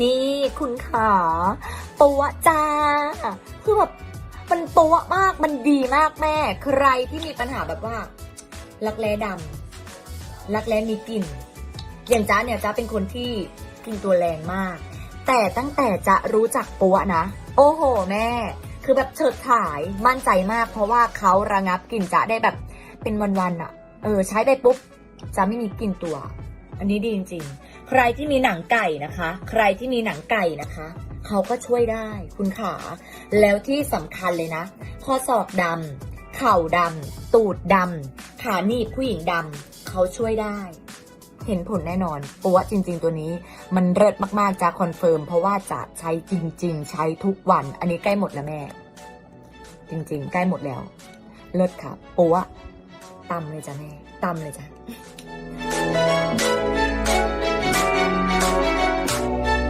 นี่คุณขาปัวจ้า คือแบบมันปัวมากมันดีมากแม่ ใครที่มีปัญหาแบบว่า รักแร้ดำรักแร้มีกลิ่น อย่างจ้าเนี่ยจ้าเป็นคนที่กลิ่นตัวแรงมาก แต่ตั้งแต่จะรู้จักปัวนะ โอ้โห แม่ คือแบบเฉิดฉายมั่นใจมาก เพราะว่าเขาระงับกลิ่นจ้าได้แบบเป็นวันๆอะเออ ใช้ไปปุ๊บจะไม่มีกลิ่นตัว อันนี้ดีจริงๆ ใครที่มีหนังไก่นะคะ ใครที่มีหนังไก่นะคะ เขาก็ช่วยได้คุณขา แล้วที่สำคัญเลยนะ ข้อศอกดำเข่าดำตูดดำขาหนีบผู้หญิงดำเขาช่วยได้เห็นผลแน่นอนปัวจริง ๆ ตัวนี้มันเลิศมากๆจะคอนเฟิร์มเพราะว่าจะใช้จริง ๆ ใช้ทุกวัน อันนี้ใกล้หมดแล้วแม่ จริง ๆ ใกล้หมดแล้ว เลิศค่ะปัวตำเลยจ้ะแม่ตำเลยจ้ะ